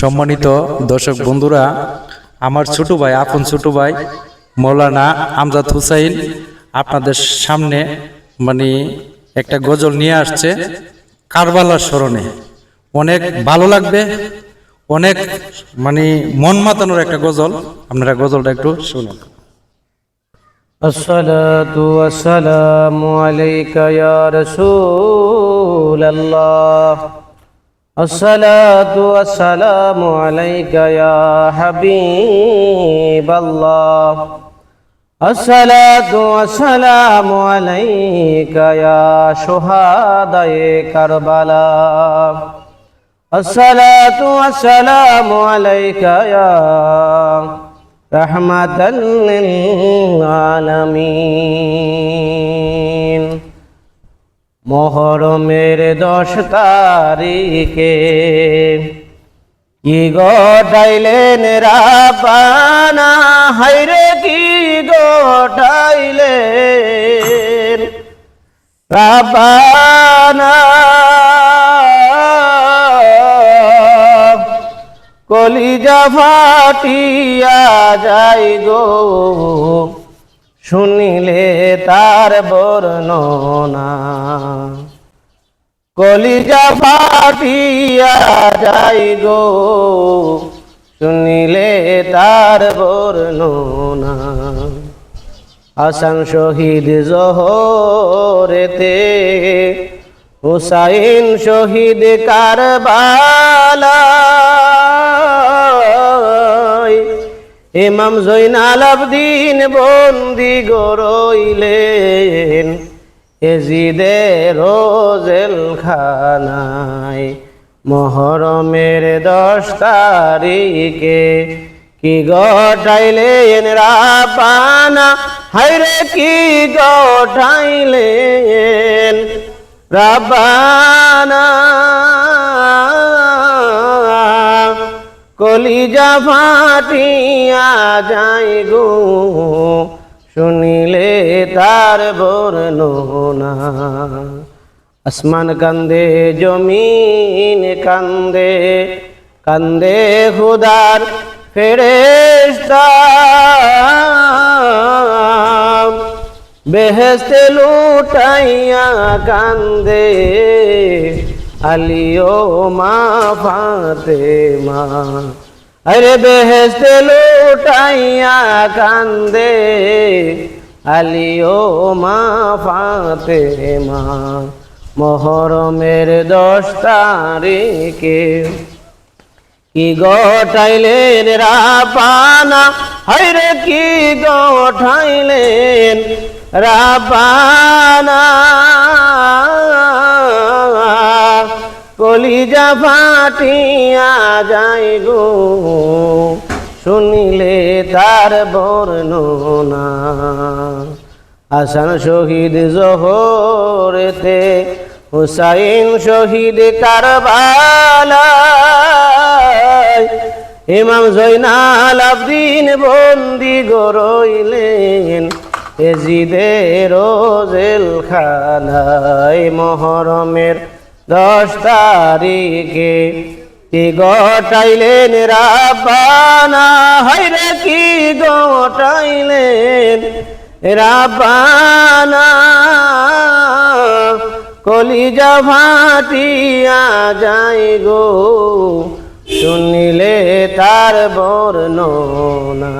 সম্মানিত দর্শক বন্ধুরা আমার ছোট ভাই আপন ছোট ভাই মৌলানা আমজাদ হুসাইন আপনাদের সামনে মানে একটা গজল নিয়ে আসছে কারবালার স্মরণে অনেক ভালো লাগবে অনেক মানে মন মাতানোর একটা গজল আপনারা গজলটা একটু শুনুন الصلاة والسلام عليك يا رسول الله الصلاة والسلام عليك يا حبيب الله. الصلاة والسلام عليك يا شهداء كربلاء. الصلاة والسلام عليك يا رحمة للعالمين. মহরমের দশ তারিখে। কি গটাইলেন রাপানা হাইরে কি গটাইলেন রাপানা কলিজা ফাটিয়া যাই গো। শুনিলে তার বর্ণনা। কলিজা ফাটিয়া যাই গো, শুনিলে তার বর্ণনা। আসান শহীদ জহরেতে হুসাইন শহীদ কারবালায় ইমাম জৈনাল আবদিন বন্দি গরইলেন এজিদে রোজেল খানায়। মহরমের দশ তারিখে কি গটাইলেন রাপানা হাইরে কি গটাইলেন রাবানা? কলিজা ফাটিয়া যাই গো। শুনিলে তার বর্ণনা। আসমান কান্দে, জমিন কান্দে। কান্দে খুদার ফেরেস্তা বেহেস্তে লুটাইয়া কান্দে। আলিও মা ফাতে মা আরে বেহেস্তে লুটাইয়া কান্দে। আলিও মা ফাতে মা মহরমের দশ তারিখে। কি গটাইলেন রাপানা? হাইরে কি গঠাইলেন রাপানা? কলিজা ফাটিয়া যাই গো শুনিলে তার বর্ণনা আসান শহীদ জহরেতে, হুসাইন শহীদ কারবালায়। ইমাম জৈনাল আবদিন বন্দি গরইলেন এজিদে রোজেল খানায় মহরমের দশ তারিখে কি গটাইলেন রাবানা হাইরে কি গটাইলেন রাবানা কলিজা ফাটিয়া যাই গো, শুনিলে তার বর্ণনা।